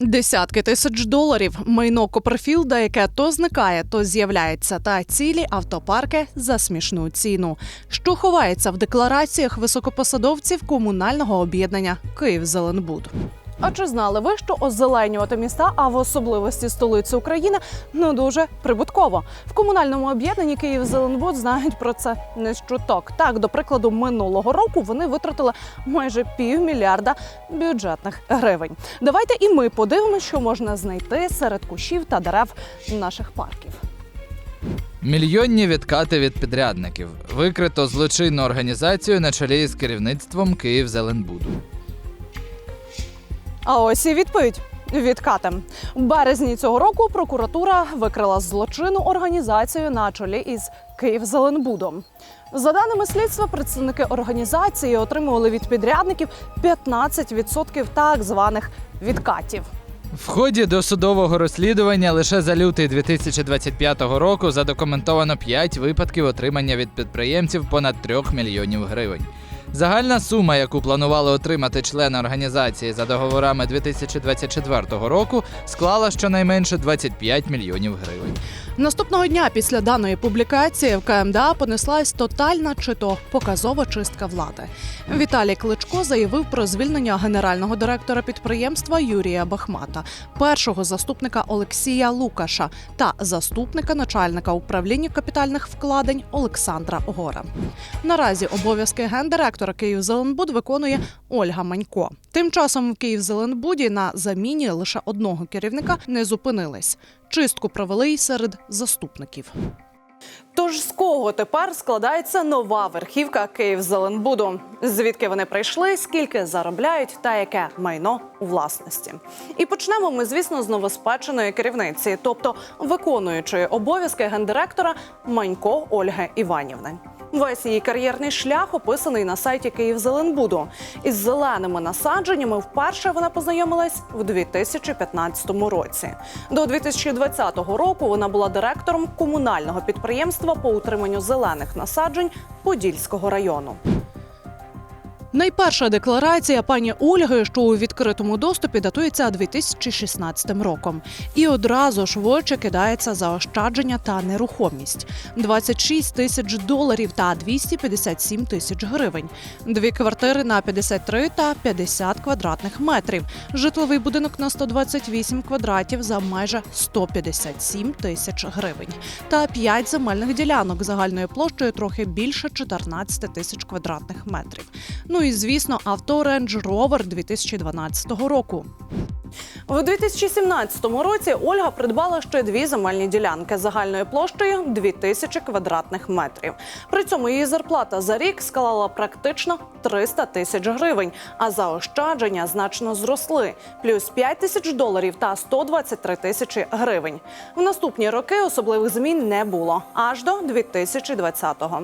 Десятки тисяч доларів. Майно Коперфілда, яке то зникає, то з'являється, та цілі автопарки за смішну ціну, що ховається в деклараціях високопосадовців комунального об'єднання Київ-Зеленбуд. А чи знали ви, що озеленювати міста, а в особливості столиці України, ну дуже прибутково? В комунальному об'єднанні Київ-Зеленбуд знають про це не з чуток. Так, до прикладу, минулого року вони витратили майже півмільярда бюджетних гривень. Давайте і ми подивимося, що можна знайти серед кущів та дерев наших парків. Мільйонні відкати від підрядників. Викрито злочинну організацію на чолі з керівництвом Київ-Зеленбуду. А ось і відповідь. Відкати в березні цього року прокуратура викрила злочинну організацію на чолі із Київзеленбудом. За даними слідства, представники організації отримували від підрядників 15% так званих відкатів. В ході досудового розслідування лише за лютий 2025 року задокументовано 5 випадків отримання від підприємців понад 3 мільйонів гривень. Загальна сума, яку планували отримати члени організації за договорами 2024 року, склала щонайменше 25 мільйонів гривень. Наступного дня після даної публікації в КМДА понеслась тотальна чи то показова чистка влади. Віталій Кличко заявив про звільнення генерального директора підприємства Юрія Бахмата, першого заступника Олексія Лукаша та заступника начальника управління капітальних вкладень Олександра Гора. Наразі обов'язки гендиректора Київзеленбуд виконує Ольга Манько. Тим часом в Київзеленбуді на заміні лише одного керівника не зупинились. Чистку провели й серед заступників. Тож з кого тепер складається нова верхівка Київзеленбуду? Звідки вони прийшли, скільки заробляють та яке майно у власності? І почнемо ми, звісно, з новоспеченої керівниці, тобто виконуючої обов'язки гендиректора Манько Ольги Іванівни. Весь її кар'єрний шлях описаний на сайті Київзеленбуду. Із зеленими насадженнями вперше вона познайомилась в 2015 році. До 2020 року вона була директором комунального підприємства по утриманню зелених насаджень Подільського району. Найперша декларація пані Ольги, що у відкритому доступі датується 2016 роком, і одразу ж в очі кидається заощадження та нерухомість: 26 тисяч доларів та 257 тисяч гривень, дві квартири на 53 та 50 квадратних метрів, житловий будинок на 128 квадратів за майже 157 тисяч гривень, та 5 земельних ділянок загальною площею трохи більше 14 тисяч квадратних метрів. Ну і звісно, авто Range Rover 2012 року. У 2017 році Ольга придбала ще дві земельні ділянки загальною площею 2000 квадратних метрів. При цьому її зарплата за рік склала практично 300 тисяч гривень, а заощадження значно зросли плюс 5 тисяч доларів та 123 тисячі гривень. В наступні роки особливих змін не було аж до 2020-го.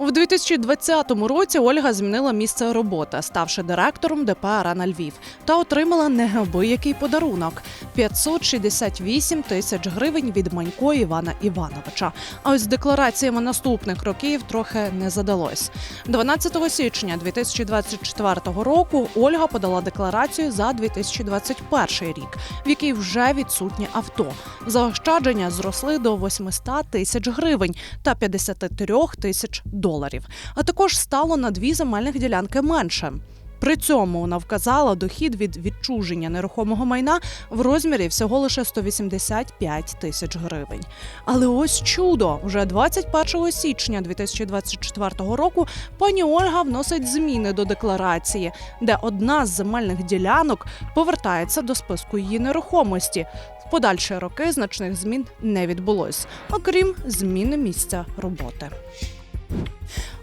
У 2020 році Ольга змінила місце роботи, ставши директором ДП «Арена Львів, та отримала неабиякий подарунок 568 тисяч гривень від Манько Івана Івановича. А ось з деклараціями наступних років трохи не задалось. 12 січня 2024 року Ольга подала декларацію за 2021 рік, в якій вже відсутнє авто. Заощадження зросли до 800 тисяч гривень та 53 тисяч доларів. А також стало на дві земельних ділянки менше. При цьому вона вказала дохід від відчуження нерухомого майна в розмірі всього лише 185 тисяч гривень. Але ось чудо! Вже 21 січня 2024 року пані Ольга вносить зміни до декларації, де одна з земельних ділянок повертається до списку її нерухомості. В подальші роки значних змін не відбулось, окрім зміни місця роботи.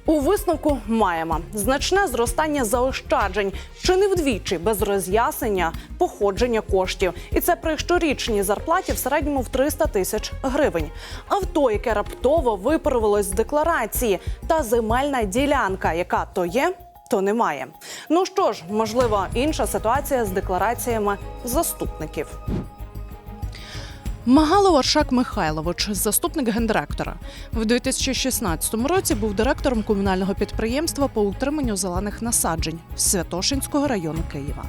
У висновку маємо значне зростання заощаджень, чи не вдвічі без роз'яснення походження коштів, і це при щорічній зарплаті в середньому в 300 тисяч гривень. Авто, яке раптово виправилось з декларації, та земельна ділянка, яка то є. То немає. Ну що ж, можливо, інша ситуація з деклараціями заступників. Магалов Аршак Михайлович, заступник гендиректора, в 2016 році був директором комунального підприємства по утриманню зелених насаджень Святошинського району Києва.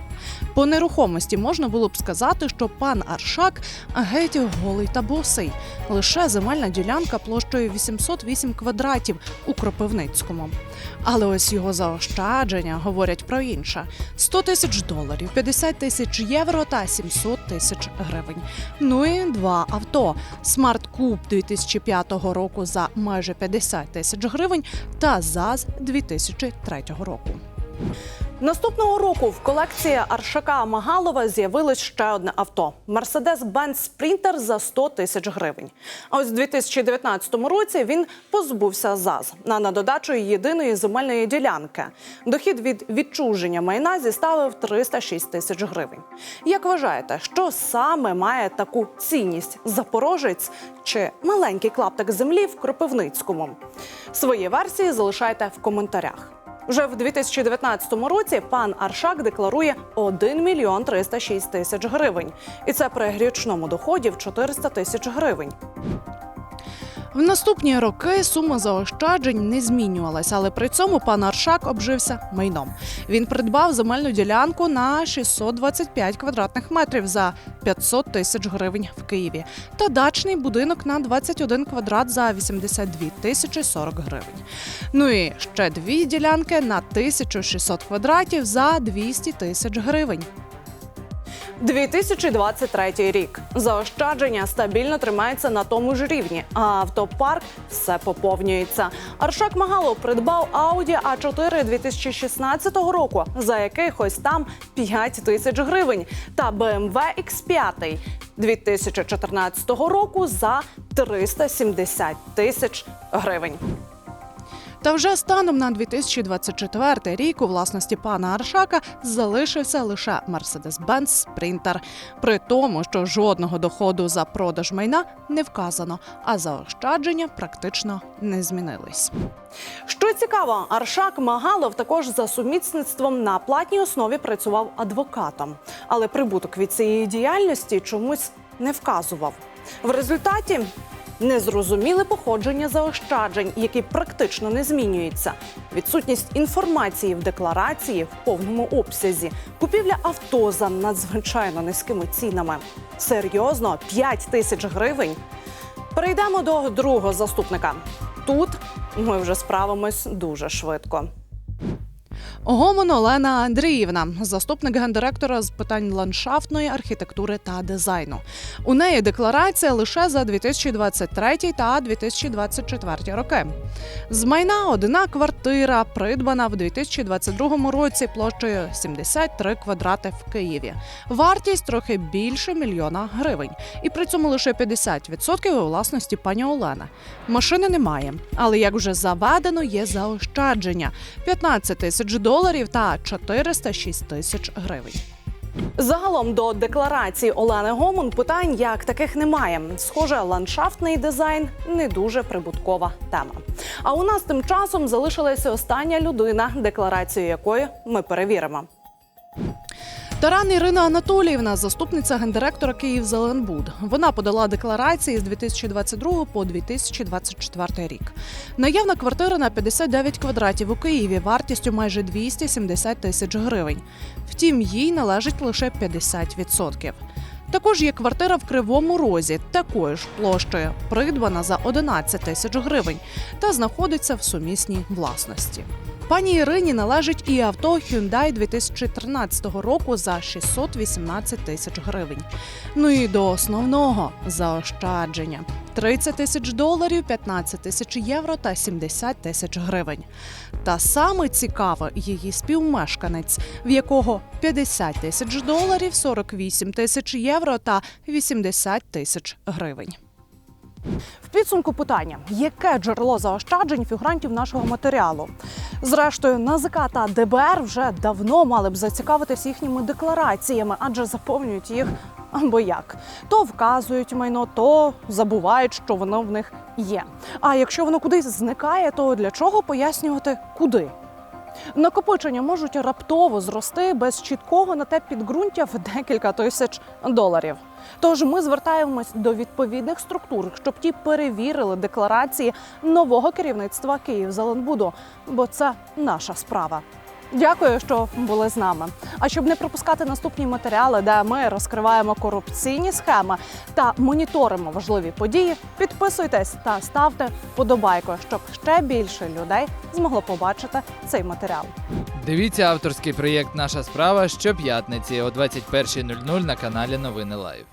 По нерухомості можна було б сказати, що пан Аршак геть голий та босий. Лише земельна ділянка площею 808 квадратів у Кропивницькому. Але ось його заощадження говорять про інше: 100 тисяч доларів, 50 тисяч євро та 700 тисяч гривень. Ну і два авто: Смарт Куб 2005 року за майже 50 тисяч гривень та ЗАЗ 2003 року. Наступного року в колекції Аршака Магалова з'явилось ще одне авто Mercedes-Benz Sprinter за 100 тисяч гривень. А ось у 2019 році він позбувся ЗАЗ на на додачу єдиної земельної ділянки. Дохід від відчуження майна зіставив 306 тисяч гривень. Як вважаєте, що саме має таку цінність запорожець чи маленький клаптик землі в Кропивницькому? Свої версії залишайте в коментарях. Вже в 2019 році пан Аршак декларує 1 мільйон 306 тисяч гривень, і це при річному доході в 400 тисяч гривень. В наступні роки сума заощаджень не змінювалася, але при цьому пан Аршак обжився майном. Він придбав земельну ділянку на 625 квадратних метрів за 500 тисяч гривень в Києві та дачний будинок на 21 квадрат за 82 тисячі 40 гривень. Ну і ще дві ділянки на 1600 квадратів за 200 тисяч гривень. 2023 рік заощадження стабільно тримається на тому ж рівні, а автопарк все поповнюється. Аршак Магалов придбав Audi A4 2016 року за якихось там 5 тисяч гривень та BMW X5 2014 року за 370 тисяч гривень. Та вже станом на 2024 рік у власності пана Аршака залишився лише Mercedes-Benz Sprinter. При тому, що жодного доходу за продаж майна не вказано, а заощадження практично не змінились. Що цікаво, Аршак Магалов також за сумісництвом на платній основі працював адвокатом, але прибуток від цієї діяльності чомусь не вказував. В результаті Незрозуміле походження заощаджень, які практично не змінюються, відсутність інформації в декларації в повному обсязі, купівля авто за надзвичайно низькими цінами. Серйозно, 5 тисяч гривень. Перейдемо до другого заступника. Тут ми вже справимось дуже швидко. Гомон Олена Андріївна, заступник гендиректора з питань ландшафтної архітектури та дизайну. У неї декларація лише за 2023 та 2024 роки. З майна одна квартира придбана в 2022 році площею 73 квадрати в Києві. Вартість трохи більше мільйона гривень. І при цьому лише 50% у власності пані Олени. Машини немає, але як вже заведено, є заощадження 15 тисяч доларів та 406 тисяч гривень. Загалом до декларації Олени Гомон питань як таких немає. Схоже, ландшафтний дизайн не дуже прибуткова тема. А у нас тим часом залишилася остання людина, декларацію якої ми перевіримо. Таран Ірина Анатоліївна, заступниця гендиректора «Київзеленбуд». Вона подала декларації з 2022 по 2024 рік. Наявна квартира на 59 квадратів у Києві вартістю майже 270 тисяч гривень. Втім, їй належить лише 50%. Також є квартира в Кривому Розі, такою ж площею, придбана за 11 тисяч гривень та знаходиться в сумісній власності. Пані Ірині належить і авто Hyundai 2013 року за 618 тисяч гривень. Ну і до основного заощадження: 30 тисяч доларів, 15 тисяч євро та 70 тисяч гривень. Та саме цікаве її співмешканець, в якого 50 тисяч доларів, 48 тисяч євро та 80 тисяч гривень. В підсумку питання: яке джерело заощаджень фігурантів нашого матеріалу? Зрештою, НАЗК та ДБР вже давно мали б зацікавитись їхніми деклараціями, адже заповнюють їх або як. То вказують майно, то забувають, що воно в них є. А якщо воно кудись зникає, то для чого пояснювати куди? Накопичення можуть раптово зрости без чіткого на те підґрунтя в декілька тисяч доларів. Тож ми звертаємось до відповідних структур, щоб ті перевірили декларації нового керівництва Київзеленбуду, бо це наша справа. Дякую, що були з нами. А щоб не пропускати наступні матеріали, де ми розкриваємо корупційні схеми та моніторимо важливі події, підписуйтесь та ставте вподобайку, щоб ще більше людей змогло побачити цей матеріал. Дивіться авторський проєкт Наша справа щоп'ятниці о 21.00 на каналі Новини Лайв.